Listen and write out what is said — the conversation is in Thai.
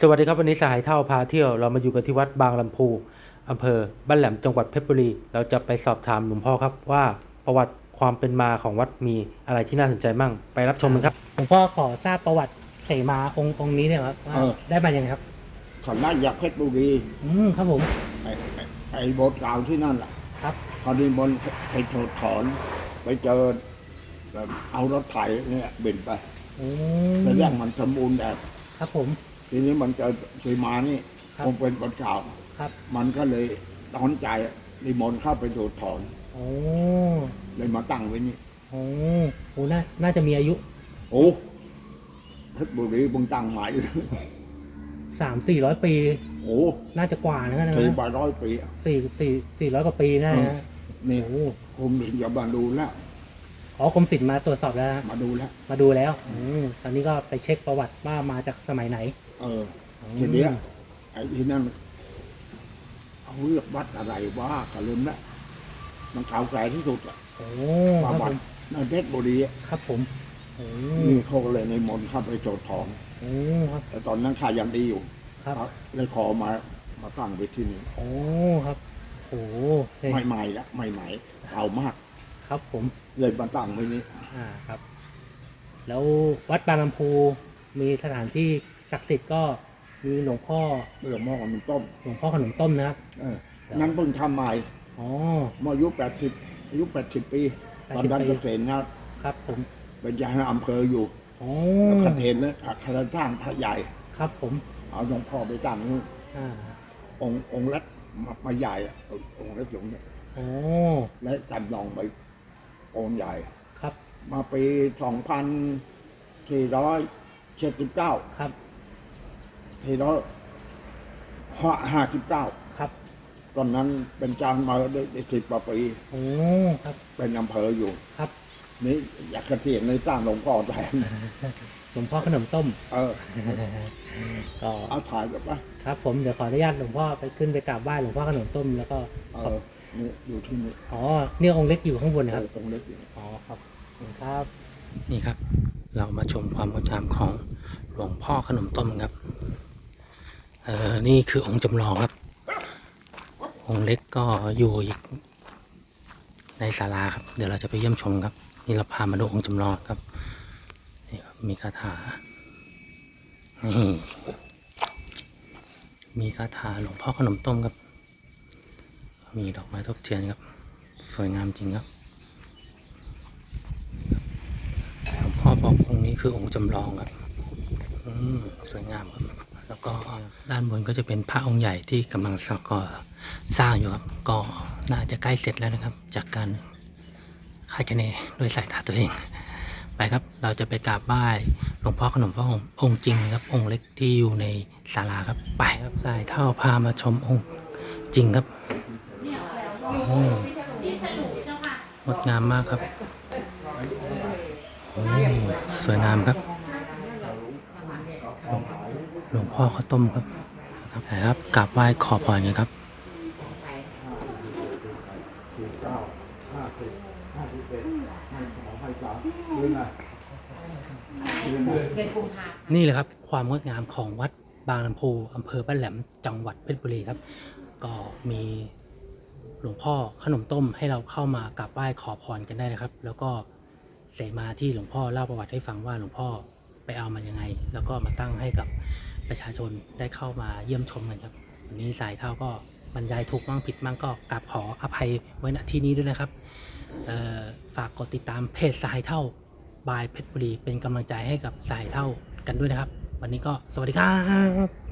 สวัสดีครับวันนี้สหายเท่าพาเที่ยวเรามาอยู่กันที่วัดบางลำพูอำเภอบ้านแหลมจังหวัดเพชรบุรี เราจะไปสอบถามหลวงพ่อครับว่าประวัติความเป็นมาของวัดมีอะไรที่น่าสนใจมั่งไปรับชมกันครับหลวงพ่อขอทราบประวัติเสมาองค์องค์นี้เนี่ยครับว่าเออ ได้มายังไงครับสำนักยักษ์เพชรบุรีอืมครับผมไอ้ไอ้ไอ้โบสถ์เก่าที่นั่นแหละครับพอดีมนต์ไปโถดถอน ไปเจอแบบเอารถไถเนี่ยเบ่นไปโอ้แล้วแรกมันสมบูรณ์แบบครับผม ทีนี้มันเจอสีมานี่ครับ คงเป็นโบสถ์เก่าครับมันก็เลยร้อนใจนิมนต์เข้าไปโถดถอนโอ้เลยมาตั้งไว้นี่โอ้โหน่าน่าจะมีอายุโอ้เพชรบุรีมึงตั้งใหม่ สามสี่ร้อยปี โอ้น่าจะกว่านะนะสี่บาร้อยปีสี่สี่สี่ร้อยกว่าปีนะฮะนี่โอ้คุมหญิงอย่ามาดูแล้วขอกรมศิลป์มาตรวจสอบแล้วนะมาดูแล้ว มาดูแล้ว อืมตอนนี้ก็ไปเช็คประวัติว่ามาจากสมัยไหน เอออืมทีเนี้ยไอ้ที่นั่นเขาเลือกวัดอะไรว่ากันลืมละมันเก่าแก่ที่สุดอะโอ้ปคระรับวัผติมในเพชรบุรีอะครับผมโอ้นี่เขาก็เลยในมนต์เข้าไปโจทย์ทองโอ้ครับแต่ตอนนั้นข้ายังดีอยู่ครับเลยขอมามาตั้งไว้ที่นี่โอ้ครับโอ้เฮ้ยไม่ใหม่ละไม่ใหม่เก่ามาก ครับผม เลยมาตั้งไว้นี่อ่าครับ แล้ววัดบางลำพูมีสถานที่ ศักดิ์สิทธิ์ก็มีหลวงพ่อเรื่องหม้อมันต้มหลวงพ่อขนมต้มนะครับเออนั้นเพิ่งทำใหม่อ๋อ เมื่ออายุแปดสิบอายุแปดสิบปีตอนนั้น80ปี เกษตรนะครับผมเป็นยายอำเภออยู่อ๋อแล้วขัดเห็นเลยขัดสร้างพระใหญ่ ครับผมเอาหลวงพ่อไปตั้งนู่นอ่าองค์องค์เล็กมามาใหญ่อะองค์เล็กอยู่เนี่ยอ๋อและจำลองไปองค์ใหญ่ ครับมาปีสองพันสี่ร้อยเจ็ดสิบเก้าครับ สี่ร้อยห้าสิบเก้าครับตอนนั้นเป็นจางมาได้ได้สิบกว่าปีโอ้ครับ เป็นอำเภออยู่ครับ นี่อยากกระเทียนในตั้งหลวงพ่อแทนหลวงพ่อขนมต้ม เออก็เอาถ่ายแบบว่าครับ ผมเดี๋ยวขออนุญาตหลวงพ่อไปขึ้นไปกราบไหว้หลวงพ่อขนมต้มแล้วก็เออนี่อยู่ที่นี่อ๋อเนี่ยองค์เล็กอยู่ข้างบนนะครับองค์เล็กอยู่อ๋อครับขอบคุณครับ นี่ครับ เรามาชมความงดงามของหลวงพ่อขนมต้มครับ เออนี่คือองค์จำลองครับ องค์เล็กก็อยู่อีกในศาลาครับ เดี๋ยวเราจะไปเยี่ยมชมครับ นี่เราพามาดูองค์จำลองครับนี่ครับมีคาถามีคาถาหลวงพ่อขนมต้มครับ มีดอกไม้ทบเทียนครับ สวยงามจริงครับหลวงพ่อบอกองค์นี้คือองค์จำลองครับอืมสวยงามครับ แล้วก็ด้านบนก็จะเป็นพระองค์ใหญ่ที่กำลังสก่อสร้างอยู่ครับ ก็น่าจะใกล้เสร็จแล้วนะครับ จากการคาดคะเนด้วยสายตาตัวเอง ไปครับ เราจะไปกราบไหว้หลวงพ่อขนมพ่อองค์องค์จริงครับ องค์เล็กที่อยู่ในศาลาครับ ไปครับสายเท่าพามาชมองค์จริงครับโอ้งดงามมากครับโอ้สวยงามครับ หลวงพ่อข้าวต้มครับครับครับกราบไหว้ขอพรกันครับนี่แหละครับความงดงามของวัดบางลำพูอำเภอบ้านแหลมจังหวัดเพชรบุรีครับ ก็มีหลวงพ่อขนมต้มให้เราเข้ามากราบไหว้ขอพรกันได้นะครับ แล้วก็เสมาที่หลวงพ่อเล่าประวัติให้ฟังว่าหลวงพ่อ ไปเอามายังไง แล้วก็มาตั้งให้กับประชาชนได้เข้ามาเยี่ยมชมกันครับวันนี้สายเท่าก็บรรยายถูกมั่งผิดมั่งก็กราบขออภัยไว้ณที่นี้ด้วยนะครับฝากกดติดตามเพจสายเท่าบายเพชรบุรีเป็นกำลังใจให้กับสายเท่ากันด้วยนะครับ วันนี้ก็สวัสดีครับ